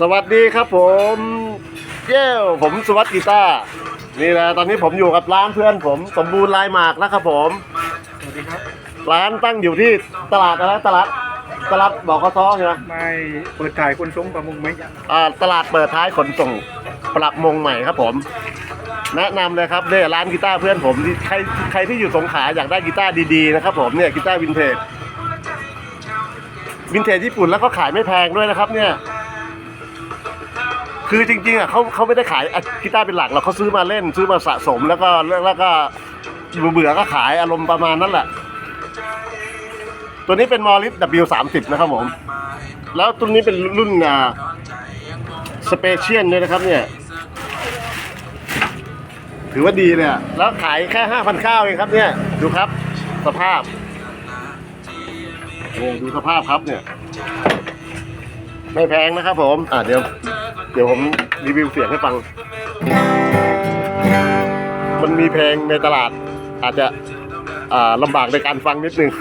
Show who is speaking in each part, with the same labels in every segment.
Speaker 1: สวัสดีครับผมเย้ผมสุวัสดิ์กีตาร์นี่แหละตอนนี้ผมอยู่กับร้านเพื่อนผมสมบูรณ์ลายหมากนะครับผม
Speaker 2: สวัสดีครับ
Speaker 1: ร้านตั้งอยู่ที่ตลาดอะไรตลาดตลาดบอกข้อซ้อใช่ไหม
Speaker 2: ไม่เปิดถ่ายคนทรงประมงไหม
Speaker 1: อ่าตลาดเปิดท้ายขนส่งปรับมงใหม่ครับผม แนะนำเลยครับเนี่ยร้านกีตาร์เพื่อนผมที่ใครใครที่อยู่สงขลาอยากได้กีตาร์ดีๆนะครับผมเนี่ยกีตาร์วินเทจวินเทจญี่ปุ่นแล้วก็ขายไม่แพงด้วยนะครับเนี่ย คือจริงๆอะเขาเขาไม่ได้ขายกีตาร์เป็นหลักหรอกเขาซื้อมาเล่นซื้อมาสะสมแล้วก็แล้วก็เบื่อก็ขายอารมณ์ประมาณนั้นแหละ ตัวนี้เป็นมอริส W30 นะครับผม แล้วตัวนี้เป็นรุ่นอ่าสเปเชียลด้วยนะครับเนี่ยถือว่าดีเลยแล้วขายแค่ห้าพันเก้าเองครับเนี่ย ดูครับ สภาพนี่ดูสภาพครับเนี่ย ไม่แพงนะครับผม อะเดี๋ยว ดี๋ยวผมรีวิวเสียงให้ฟัง มันมีเพลงในตลาดอาจจะลำบากในการฟังนิดนึง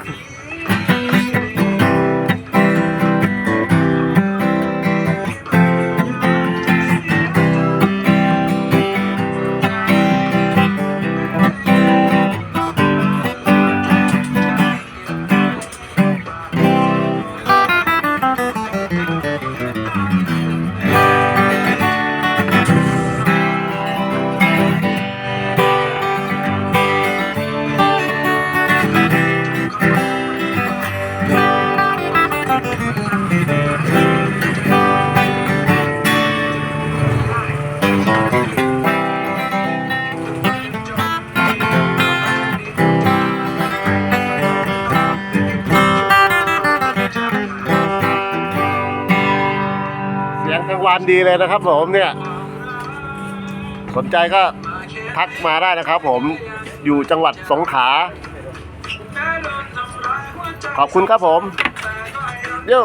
Speaker 1: างวันดีเลยนะครับผมเนี่ยสนใจก็ทักมาได้นะครับผมอยู่จังหวัดสงขลาขอบคุณครับผม โย่